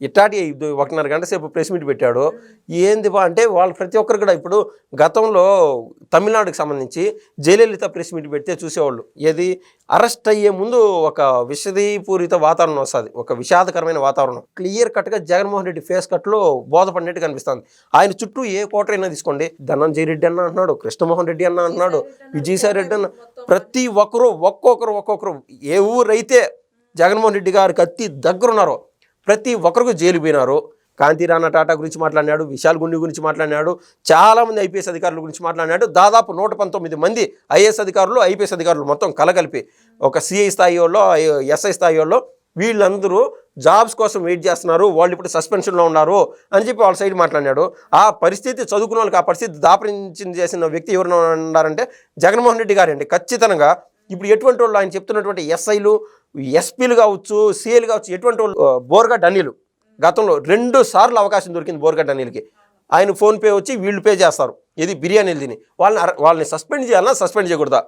ఇట్లాంటి ఒకన్నర ఒకటిన్నర గంట సేపు ప్రెస్ మీట్ పెట్టాడు. ఏంది బా అంటే వాళ్ళు ప్రతి ఒక్కరు కూడా ఇప్పుడు గతంలో తమిళనాడుకి సంబంధించి జయలలిత ప్రెస్ మీట్ పెడితే చూసేవాళ్ళు. ఏది? అరెస్ట్ అయ్యే ముందు ఒక విషదీపూరిత వాతావరణం వస్తుంది. ఒక విషాదకరమైన వాతావరణం. క్లియర్ కట్గా జగన్మోహన్ రెడ్డి ఫేస్ కట్లో బోధపడినట్టు కనిపిస్తుంది. ఆయన చుట్టూ ఏ కోటర్ అయినా తీసుకోండి. ధనంజయ రెడ్డి అన్న అంటున్నాడు కృష్ణమోహన్ రెడ్డి అన్న అంటున్నాడు విజయసాయి రెడ్డి అన్న ప్రతి ఒక్కరు ఒక్కొక్కరు ఒక్కొక్కరు ఏ ఊరైతే జగన్మోహన్ రెడ్డి గారికి అతి దగ్గరున్నారో ప్రతి ఒక్కరికి జైలు పోయినారు. కాంతిరాణ టాటా గురించి మాట్లాడినాడు విశాల్ గుండి గురించి మాట్లాడినాడు చాలామంది ఐపీఎస్ అధికారుల గురించి మాట్లాడినాడు. దాదాపు నూట పంతొమ్మిది మంది ఐఏఎస్ అధికారులు ఐపీఎస్ అధికారులు మొత్తం కలగలిపి ఒక సిఐ స్థాయి వాళ్ళు ఎస్ఐ స్థాయి వాళ్ళు వీళ్ళందరూ జాబ్స్ కోసం వెయిట్ చేస్తున్నారు. వాళ్ళు ఇప్పుడు సస్పెన్షన్లో ఉన్నారు అని చెప్పి వాళ్ళ సైడ్ మాట్లాడినాడు. ఆ పరిస్థితి చదువుకున్న వాళ్ళకి ఆ పరిస్థితి దాపరించింది చేసిన వ్యక్తి ఎవరైనా ఉన్నారంటే జగన్మోహన్ రెడ్డి గారండి. ఖచ్చితంగా ఇప్పుడు ఎటువంటి వాళ్ళు ఆయన చెప్తున్నటువంటి ఎస్ఐలు ఎస్పీలు కావచ్చు సిఐలు కావచ్చు ఎటువంటి వాళ్ళు బోర్గా బోర్గడ్ గతంలో రెండు సార్లు అవకాశం దొరికింది బోర్గడ్ అనిల్కి ఆయన ఫోన్పే వచ్చి వీళ్ళు పే చేస్తారు. ఇది బిర్యానీలు తిని. వాళ్ళని వాళ్ళని సస్పెండ్ చేయాలన్నా సస్పెండ్ చేయకూడదా?